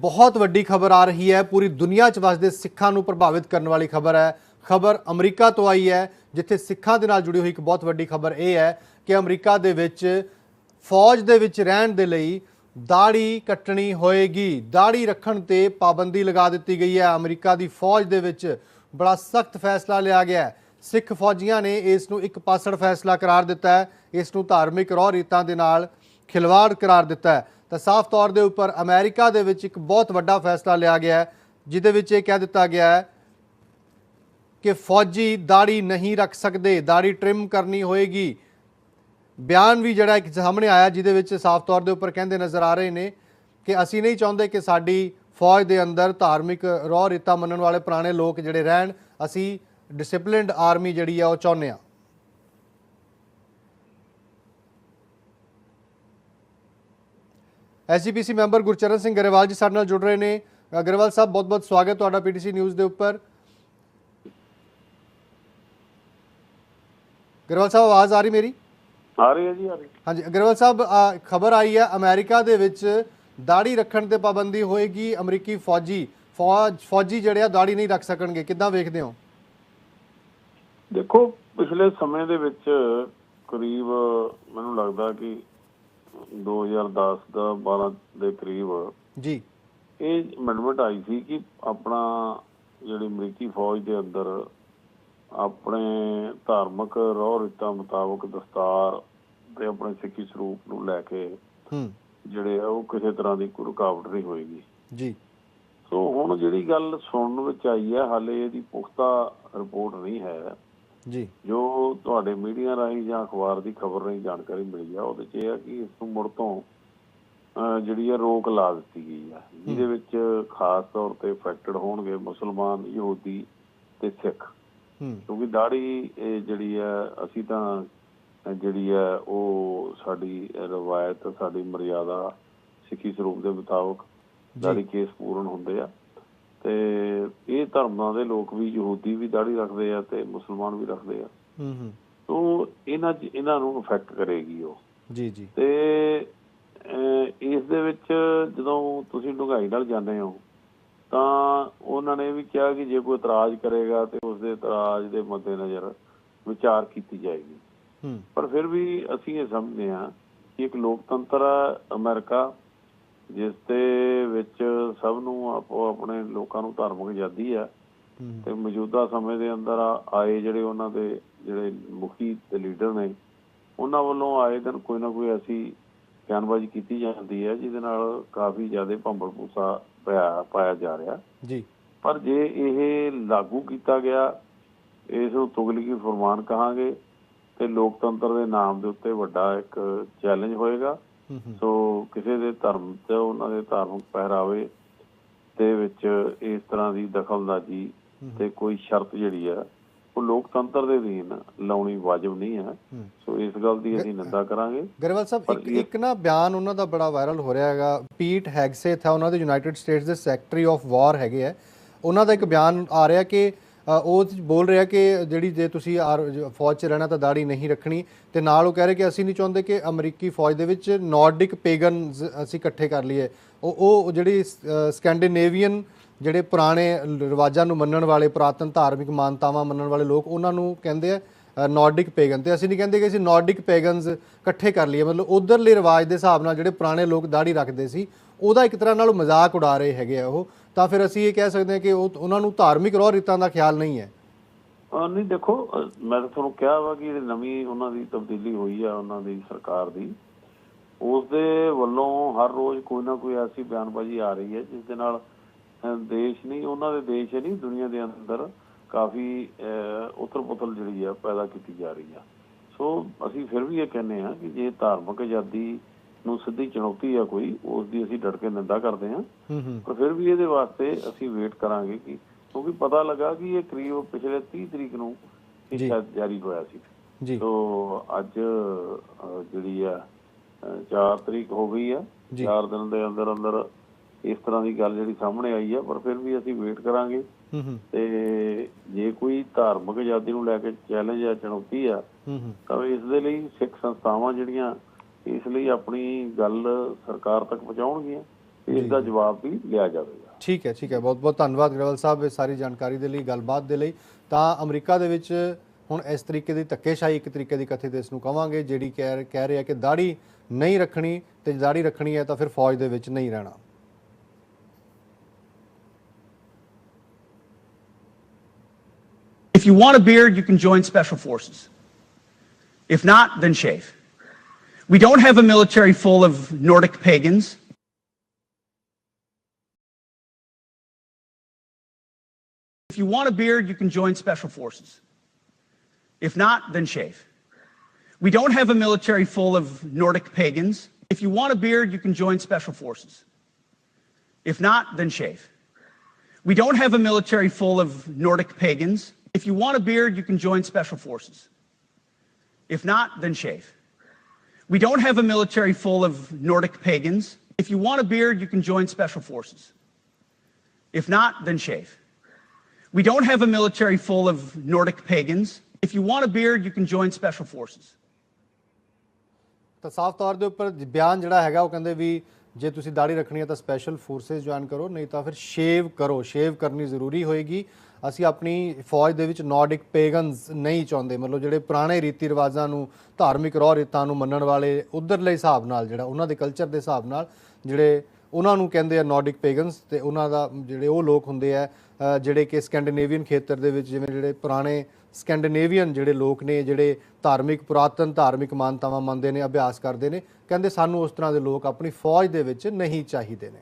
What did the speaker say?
ਬਹੁਤ ਵੱਡੀ ਖਬਰ ਆ ਰਹੀ ਹੈ। ਪੂਰੀ ਦੁਨੀਆ 'ਚ ਵਸਦੇ ਸਿੱਖਾਂ ਨੂੰ ਪ੍ਰਭਾਵਿਤ ਕਰਨ ਵਾਲੀ ਖਬਰ ਹੈ। ਖਬਰ ਅਮਰੀਕਾ ਤੋਂ ਆਈ ਹੈ, ਜਿੱਥੇ ਸਿੱਖਾਂ ਦੇ ਨਾਲ ਜੁੜੀ ਹੋਈ ਇੱਕ ਬਹੁਤ ਵੱਡੀ ਖਬਰ ਇਹ ਹੈ ਕਿ ਅਮਰੀਕਾ ਦੇ ਵਿੱਚ ਫੌਜ ਦੇ ਵਿੱਚ ਰਹਿਣ ਦੇ ਲਈ ਦਾੜੀ ਕੱਟਣੀ ਹੋਏਗੀ। ਦਾੜੀ ਰੱਖਣ ਤੇ ਪਾਬੰਦੀ ਲਗਾ ਦਿੱਤੀ ਗਈ ਹੈ। ਅਮਰੀਕਾ ਦੀ ਫੌਜ ਦੇ ਵਿੱਚ ਬੜਾ ਸਖਤ ਫੈਸਲਾ ਲਿਆ ਗਿਆ ਹੈ। ਸਿੱਖ ਫੌਜੀਆਂ ਨੇ ਇਸ ਨੂੰ ਇੱਕ ਪਾਸੜ ਫੈਸਲਾ ਕਰਾਰ ਦਿੱਤਾ ਹੈ। ਇਸ ਨੂੰ ਧਾਰਮਿਕ ਰੌ ਰੀਤਾਂ ਦੇ ਨਾਲ ਖਿਲਵਾੜ ਕਰਾਰ ਦਿੱਤਾ ਹੈ। ਤਾਂ ਸਾਫ਼ ਤੌਰ ਦੇ ਉੱਪਰ ਅਮਰੀਕਾ ਦੇ ਵਿੱਚ ਇੱਕ ਬਹੁਤ ਵੱਡਾ ਫੈਸਲਾ ਲਿਆ ਗਿਆ ਹੈ, ਜਿਹਦੇ ਵਿੱਚ ਇਹ ਕਹਿ ਦਿੱਤਾ ਗਿਆ ਹੈ ਕਿ ਫੌਜੀ ਦਾੜੀ ਨਹੀਂ ਰੱਖ ਸਕਦੇ, ਦਾੜੀ ਟ੍ਰਿਮ ਕਰਨੀ ਹੋਏਗੀ। ਬਿਆਨ ਵੀ ਜਿਹੜਾ ਇੱਕ ਸਾਹਮਣੇ ਆਇਆ, ਜਿਹਦੇ ਵਿੱਚ ਸਾਫ਼ ਤੌਰ ਦੇ ਉੱਪਰ ਕਹਿੰਦੇ ਨਜ਼ਰ ਆ ਰਹੇ ਨੇ ਕਿ ਅਸੀਂ ਨਹੀਂ ਚਾਹੁੰਦੇ ਕਿ ਸਾਡੀ ਫੌਜ ਦੇ ਅੰਦਰ ਧਾਰਮਿਕ ਰੋਹ ਰੀਤਾਂ ਮੰਨਣ ਵਾਲੇ ਪੁਰਾਣੇ ਲੋਕ ਜਿਹੜੇ ਰਹਿਣ, ਅਸੀਂ ਡਿਸਪਲਿਨਡ ਆਰਮੀ ਜਿਹੜੀ ਆ ਉਹ ਚਾਹੁੰਦੇ ਆ ਐਸਜੀਪੀਸੀ ਮੈਂਬਰ ਗੁਰਚਰਨ ਸਿੰਘ ਗਰੇਵਾਲ ਜੀ ਸਾਡੇ ਨਾਲ ਜੁੜ ਰਹੇ ਨੇ। ਗਰੇਵਾਲ ਸਾਹਿਬ ਬਹੁਤ-ਬਹੁਤ ਸਵਾਗਤ ਤੁਹਾਡਾ ਪੀਟੀਸੀ ਨਿਊਜ਼ ਦੇ ਉੱਪਰ। ਗਰੇਵਾਲ ਸਾਹਿਬ ਆਵਾਜ਼ ਆ ਰਹੀ ਮੇਰੀ? ਆ ਰਹੀ ਹੈ ਜੀ ਆ ਰਹੀ। ਹਾਂਜੀ ਅਗਰਵਾਲ ਸਾਹਿਬ ਖਬਰ ਆਈ ਹੈ ਅਮਰੀਕਾ ਦੇ ਵਿੱਚ ਦਾੜੀ ਰੱਖਣ ਤੇ ਪਾਬੰਦੀ ਹੋਏਗੀ ਅਮਰੀਕੀ ਫੌਜੀ ਫੌਜ ਫੌਜੀ ਜਿਹੜੇ ਆ ਦਾੜੀ ਨਹੀਂ ਰੱਖ ਸਕਣਗੇ। ਕਿੱਦਾਂ ਵੇਖਦੇ ਹੋ? ਦੇਖੋ ਪਿਛਲੇ ਸਮੇਂ ਦੇ ਵਿੱਚ ਕਰੀਬ ਮੈਨੂੰ ਲੱਗਦਾ ਕਿ 2010 ਦਾ 12 ਦੇ ਕਰੀਬ ਜੀ। ਇਹ ਅਮੈਂਡਮੈਂਟ ਆਈ ਸੀ ਕਿ ਆਪਣਾ ਜਿਹੜੀ ਅਮਰੀਕੀ ਫੌਜ ਦੇ ਅੰਦਰ ਆਪਣੇ ਧਾਰਮਿਕ ਰਹੁ ਰੀਤਾਂ ਮੁਤਾਬਕ ਦਸਤਾਰ ਤੇ ਆਪਣੇ ਸਿੱਖੀ ਸਰੂਪ ਨੂੰ ਲੈ ਕੇ ਹੂੰ। ਜਿਹੜੇ ਉਹ ਕਿਸੇ ਤਰ੍ਹਾਂ ਦੀ ਕੋਈ ਰੁਕਾਵਟ ਨਹੀਂ ਹੋਏਗੀ। ਜੀ। ਸੋ ਹੁਣ ਜਿਹੜੀ ਗੱਲ ਸੁਣਨ ਵਿੱਚ ਆਈ ਹੈ ਹਾਲੇ ਇਹਦੀ ਪੁਖਤਾ ਰਿਪੋਰਟ ਨਹੀਂ ਹੈ। ਜੀ। ਜੋ ਤੁਹਾਡੇ ਮੀਡੀਆ ਰਾਹੀਂ ਜਾਂ ਅਖਬਾਰ ਦੀ ਖਬਰ ਰਾਹੀਂ ਜਾਣਕਾਰੀ ਮਿਲੀ ਆ ਉਹਦੇ 'ਚ ਇਹ ਆ ਕਿ ਇਸ ਨੂੰ ਮੁੜ ਤੋਂ ਜਿਹੜੀ ਆ ਰੋਕ ਲਾ ਦਿੱਤੀ ਗਈ ਆ। ਜਿਹਦੇ ਵਿੱਚ ਖਾਸ ਤੌਰ ਤੇ ਅਫੈਕਟਡ ਹੋਣਗੇ ਮੁਸਲਮਾਨ ਯਹੂਦੀ ਤੇ ਸਿੱਖ। ਹੂੰ। ਕਿਉਂਕਿ ਦਾੜੀ ਇਹ ਜਿਹੜੀ ਆ ਅਸੀਂ ਤਾਂ ਜਿਹੜੀ ਆ ਉਹ ਸਾਡੀ ਰਵਾਇਤ ਸਾਡੀ ਮਰਿਆਦਾ ਸਿੱਖੀ ਸਰੂਪ ਦੇ ਮੁਤਾਬਕ ਦਾੜੀ ਕੇਸ ਪੂਰਨ ਹੁੰਦੇ ਆ। ਤੇ ਇਹ ਧਰਮਾਂ ਦੇ ਲੋਕ ਵੀ ਯਹੂਦੀ ਵੀ ਦਾੜੀ ਰੱਖਦੇ ਆ ਤੇ ਮੁਸਲਮਾਨ ਵੀ ਰੱਖਦੇ ਆ। ਹੂੰ ਹੂੰ। ਤੋਂ ਇਹਨਾਂ ਨੂੰ ਇਫੈਕਟ ਕਰੇਗੀ ਉਹ। ਜੀ ਜੀ। ਤੇ ਇਸ ਦੇ ਵਿੱਚ ਜਦੋਂ ਤੁਸੀਂ ਡੂੰਘਾਈ ਨਾਲ ਜਾਂਦੇ ਹੋ ਤਾਂ ਉਹਨਾਂ ਨੇ ਵੀ ਕਿਹਾ ਕਿ ਜੇ ਕੋਈ ਇਤਰਾਜ਼ ਕਰੇਗਾ ਤੇ ਉਸ ਦੇ ਇਤਰਾਜ਼ ਦੇ ਮੱਦੇਨਜ਼ਰ ਵਿਚਾਰ ਕੀਤੀ ਜਾਏਗੀ। ਹੂੰ। ਪਰ ਫਿਰ ਵੀ ਅਸੀਂ ਇਹ ਸਮਝਦੇ ਹਾਂ ਕਿ ਇੱਕ ਲੋਕਤੰਤਰ ਅਮਰੀਕਾ ਜਿਸ ਵਿੱਚ ਸਭ ਨੂੰ ਆਪੋ ਆਪਣੇ ਲੋਕਾਂ ਨੂੰ ਧਾਰਮਿਕ ਆਜ਼ਾਦੀ ਹੂੰ। ਤੇ ਮੌਜੂਦਾ ਸਮੇਂ ਦੇ ਅੰਦਰ ਆ- ਆਏ ਜਿਹੜੇ ਉਹਨਾਂ ਦੇ ਜਿਹੜੇ ਮੁਖੀ ਤੇ ਲੀਡਰ ਨੇ ਉਹਨਾਂ ਵੱਲੋਂ ਆਏ ਦਿਨ ਕੋਈ ਨਾ ਕੋਈ ਐਸੀ ਬਿਆਨਬਾਜ਼ੀ ਕੀਤੀ ਜਾਂਦੀ ਹੈ ਜਿਹਦੇ ਨਾਲ ਕਾਫੀ ਜ਼ਿਆਦਾ ਭੰਬਲ ਪਿਆ ਪਾਇਆ ਜਾ ਰਿਹਾ। ਜੀ। ਪਰ ਜੇ ਇਹ ਲਾਗੂ ਕੀਤਾ ਗਿਆ ਇਸ ਨੂੰ ਤੁਗਲਕੀ ਫਰਮਾਨ ਕਹਾਂਗੇ ਤੇ ਲੋਕਤੰਤਰ ਦੇ ਨਾਮ ਦੇ ਉੱਤੇ ਵੱਡਾ ਇੱਕ ਚੈਲੰਜ ਹੋਏਗਾ। ਸੋ ਕਿਸੇ ਦੇ ਧਰਮ ਤੇ ਉਹਨਾਂ ਦੇ ਧਾਰਮਿਕ ਪਹਿਰਾਵੇ ਦੇ ਵਿੱਚ ਇਸ ਤਰ੍ਹਾਂ ਦੀ ਦਖਲਅੰਦਾਜ਼ੀ ਤੇ ਕੋਈ ਸ਼ਰਤ ਜਿਹੜੀ ਆ ਉਹ ਲੋਕਤੰਤਰ ਦੇ ਅਧੀਨ ਲਾਉਣੀ ਵਾਜਬ ਨਹੀਂ ਹੈ। ਸੋ ਇਸ ਗੱਲ ਦੀ ਅਸੀਂ ਨਿੰਦਾ ਕਰਾਂਗੇ। ਗਰੇਵਾਲ ਸਾਹਿਬ ਇੱਕ ਇੱਕ ਨਾ ਬਿਆਨ ਉਹਨਾਂ ਦਾ ਬੜਾ ਵਾਇਰਲ ਹੋ ਰਿਹਾ ਹੈਗਾ। ਪੀਟ ਹੈਗਸੇਥ ਹੈ ਉਹਨਾਂ ਦੇ ਯੂਨਾਈਟਿਡ ਸਟੇਟਸ ਦੇ ਸੈਕਟਰੀ ਆਫ ਵਾਰ ਹੈਗੇ ਆ। ਉਹਨਾਂ ਦਾ ਇੱਕ ਬਿਆਨ ਆ ਰਿਹਾ ਕਿ ਉਹ ਬੋਲ ਰਿਹਾ ਕਿ ਜਿਹੜੀ ਜੇ ਤੁਸੀਂ ਫੌਜ 'ਚ ਰਹਿਣਾ ਤਾਂ ਦਾੜੀ ਨਹੀਂ ਰੱਖਣੀ। ਤੇ ਨਾਲ ਉਹ ਕਹਿ ਰਹੇ ਕਿ ਅਸੀਂ ਨਹੀਂ ਚਾਹੁੰਦੇ ਕਿ ਅਮਰੀਕੀ ਫੌਜ ਦੇ ਵਿੱਚ ਨਾਰਡਿਕ ਪੈਗਨਸ ਅਸੀਂ ਇਕੱਠੇ ਕਰ ਲਈਏ। ਉਹ ਉਹ ਜਿਹੜੀ ਸਕੈਂਡੀਨੇਵੀਅਨ ਜਿਹੜੇ ਪੁਰਾਣੇ ਰਿਵਾਜਾਂ ਨੂੰ ਮੰਨਣ ਵਾਲੇ, ਪੁਰਾਤਨ ਧਾਰਮਿਕ ਮਾਨਤਾਵਾਂ ਮੰਨਣ ਵਾਲੇ ਲੋਕ, ਉਹਨਾਂ ਨੂੰ ਕਹਿੰਦੇ ਆ ਨਾਰਡਿਕ ਪੈਗਨ ਤੇ ਅਸੀਂ ਨਹੀਂ ਕਹਿੰਦੇ ਕਿ ਅਸੀਂ ਨਾਰਡਿਕ ਪੈਗਨਸ ਇਕੱਠੇ ਕਰ ਲਈਏ। ਮਤਲਬ ਉਧਰਲੇ ਰਿਵਾਜ ਦੇ ਹਿਸਾਬ ਨਾਲ ਜਿਹੜੇ ਪੁਰਾਣੇ ਲੋਕ ਦਾੜੀ ਰੱਖਦੇ ਸੀ, ਉਹਦਾ ਇੱਕ ਤਰ੍ਹਾਂ ਨਾਲ ਮਜ਼ਾਕ ਉਡਾ ਰਹੇ ਹੈਗੇ ਆ ਉਹ। ਤਾਂ ਫਿਰ ਅਸੀਂ ਇਹ ਕਹਿ ਸਕਦੇ ਹਾਂ ਕਿ ਉਹ, ਉਹਨਾਂ ਨੂੰ ਧਾਰਮਿਕ ਰੋਹ ਰੀਤਾਂ ਦਾ ਖਿਆਲ ਨਹੀਂ ਹੈ। ਨਹੀਂ ਦੇਖੋ ਮੈਂ ਤਾਂ ਤੁਹਾਨੂੰ ਕਿਹਾ ਵਾ ਕਿ ਨਵੀਂ ਉਹਨਾਂ ਦੀ ਤਬਦੀਲੀ ਹੋਈ ਆ, ਉਹਨਾਂ ਦੀ ਸਰਕਾਰ ਦੀ ਉਸ ਦੇ ਵੱਲੋਂ ਹਰ ਰੋਜ਼ ਕੋਈ ਨਾ ਕੋਈ ਐਸੀ ਬਿਆਨਬਾਜ਼ੀ ਆ ਰਹੀ ਹੈ ਜਿਸ ਦੇ ਨਾਲ ਦੇਸ਼ ਨਹੀਂ ਉਹਨਾਂ ਦੇ ਦੇਸ਼ ਨਹੀਂ ਦੁਨੀਆ ਦੇ ਅੰਦਰ ਕਾਫੀ ਉਤਰ-ਪੁਤਲ ਜਿਹੜੀ ਆ ਪੈਦਾ ਕੀਤੀ ਜਾ ਰਹੀ ਆ ਸੋ ਅਸੀਂ ਫਿਰ ਵੀ ਇਹ ਕਹਿੰਦੇ ਆ ਕਿ ਜੇ ਧਾਰਮਿਕ ਆਜ਼ਾਦੀ ਨੂੰ ਸਿੱਧੀ ਚੁਣੌਤੀ ਆ ਕੋਈ ਉਸ ਦੀ ਅਸੀਂ ਡਟ ਕੇ ਨਿੰਦਾ ਕਰਦੇ ਹਾਂ। ਪਰ ਫਿਰ ਵੀ ਇਹਦੇ ਵਾਸਤੇ ਅਸੀਂ ਵੇਟ ਕਰਾਂਗੇ ਕਿ ਕਿਉਂਕਿ ਪਤਾ ਲੱਗਾ ਕਿ ਇਹ ਕਰੀਬ ਪਿਛਲੇ 30 ਤਰੀਕ ਨੂੰ ਇਹ। ਸ਼ਾਇਦ ਜਾਰੀ ਹੋਇਆ ਸੀ। ਜੀ। ਤੋਂ ਅੱਜ ਜਿਹੜੀ ਆ 4 ਤਰੀਕ ਹੋ ਗਈ ਆ। ਜੀ। 4 ਦਿਨ ਦੇ ਅੰਦਰ ਅੰਦਰ ਇਸ ਤਰ੍ਹਾਂ ਦੀ ਗੱਲ ਜਿਹੜੀ ਸਾਹਮਣੇ ਆਈ ਆ ਪਰ ਫਿਰ ਵੀ ਅਸੀਂ ਵੇਟ ਕਰਾਂਗੇ। ਤੇ ਜੇ ਕੋਈ ਧਾਰਮਿਕ ਆਜ਼ਾਦੀ ਨੂੰ ਲੈ ਕੇ ਚੈਲੰਜ ਆ ਚੁਣੌਤੀ ਆ ਤਾਂ ਇਸ ਦੇ ਲਈ ਸਿੱਖ ਸੰਸਥਾਵਾਂ ਜਿਹੜੀਆਂ ਇਸ ਲਈ ਆਪਣੀ ਗੱਲ ਸਰਕਾਰ ਤੱਕ ਪਹੁੰਚਾਉਣਗੀਆਂ ਇਸ ਦਾ ਜਵਾਬ ਵੀ ਲਿਆ ਜਾਵੇਗਾ। ਠੀਕ ਹੈ ਠੀਕ ਹੈ। ਬਹੁਤ ਬਹੁਤ ਧੰਨਵਾਦ ਗਰੇਵਾਲ ਸਾਹਿਬ ਇਹ ਸਾਰੀ ਜਾਣਕਾਰੀ ਦੇ ਲਈ ਗੱਲਬਾਤ ਦੇ ਲਈ। ਤਾਂ ਅਮਰੀਕਾ ਦੇ ਵਿੱਚ ਹੁਣ ਇਸ ਤਰੀਕੇ ਦੀ ਧੱਕੇਸ਼ਾਹੀ ਇੱਕ ਤਰੀਕੇ ਦੀ ਕਥਿਤ ਇਸ ਨੂੰ ਕਵਾਂਗੇ ਜਿਹੜੀ ਕਹਿ ਕਹਿ ਰਿਹਾ ਕਿ ਦਾੜੀ ਨਹੀਂ ਰੱਖਣੀ ਤੇ ਜੇ ਦਾੜੀ ਰੱਖਣੀ ਹੈ ਤਾਂ ਫਿਰ ਫੌਜ ਦੇ ਵਿੱਚ ਨਹੀਂ ਰਹਿਣਾ If you want a beard, you can join Special Forces. If not, then shave. We don't have a military full of Nordic pagans. If you want a beard, you can join Special Forces. If not, then shave. We don't have a military full of Nordic pagans. If you want a beard, you can join Special Forces. If not, then shave. We don't have a military full of Nordic pagans. If you want a beard, you can join Special Forces. If not, then shave. We don't have a military full of Nordic pagans. If you want a beard, you can join Special Forces. If not, then shave. We don't have a military full of Nordic pagans. If you want a beard, you can join Special Forces. ਤਾਂ ਸਾਫ਼ ਤੌਰ ਦੇ ਉੱਪਰ ਬਿਆਨ ਜਿਹੜਾ ਹੈਗਾ ਉਹ ਕਹਿੰਦੇ ਵੀ ਜੇ ਤੁਸੀਂ ਦਾੜੀ ਰੱਖਣੀ ਹੈ ਤਾਂ ਸਪੈਸ਼ਲ ਫੋਰਸਸ ਜੁਆਇਨ ਕਰੋ ਨਹੀਂ ਤਾਂ ਫਿਰ ਸ਼ੇਵ ਕਰੋ। ਸ਼ੇਵ ਕਰਨੀ ਜ਼ਰੂਰੀ ਹੋਏਗੀ। ਅਸੀਂ ਆਪਣੀ ਫੌਜ ਦੇ ਵਿੱਚ ਨਾਰਡਿਕ ਪੈਗਨਸ ਨਹੀਂ ਚਾਹੁੰਦੇ। ਮਤਲਬ ਜਿਹੜੇ ਪੁਰਾਣੇ ਰੀਤੀ ਰਿਵਾਜਾਂ ਨੂੰ ਧਾਰਮਿਕ ਰੋਹ ਰੀਤਾਂ ਨੂੰ ਮੰਨਣ ਵਾਲੇ ਉਧਰਲੇ ਹਿਸਾਬ ਨਾਲ ਜਿਹੜਾ ਉਹਨਾਂ ਦੇ ਕਲਚਰ ਦੇ ਹਿਸਾਬ ਨਾਲ ਜਿਹੜੇ ਉਹਨਾਂ ਨੂੰ ਕਹਿੰਦੇ ਆ ਨਾਰਡਿਕ ਪੇਗਨਸ ਤੇ ਉਹਨਾਂ ਦਾ ਜਿਹੜੇ ਉਹ ਲੋਕ ਹੁੰਦੇ ਆ ਜਿਹੜੇ ਕਿ ਸਕੈਂਡੀਨੇਵੀਅਨ ਖੇਤਰ ਦੇ ਵਿੱਚ ਜਿਵੇਂ ਜਿਹੜੇ ਪੁਰਾਣੇ ਸਕੈਂਡੀਨੇਵੀਅਨ ਜਿਹੜੇ ਲੋਕ ਨੇ, ਜਿਹੜੇ ਧਾਰਮਿਕ ਪੁਰਾਤਨ ਧਾਰਮਿਕ ਮਾਨਤਾਵਾਂ ਮੰਨਦੇ ਨੇ, ਅਭਿਆਸ ਕਰਦੇ ਨੇ, ਕਹਿੰਦੇ ਸਾਨੂੰ ਉਸ ਤਰ੍ਹਾਂ ਦੇ ਲੋਕ ਆਪਣੀ ਫੌਜ ਦੇ ਵਿੱਚ ਨਹੀਂ ਚਾਹੀਦੇ ਨੇ।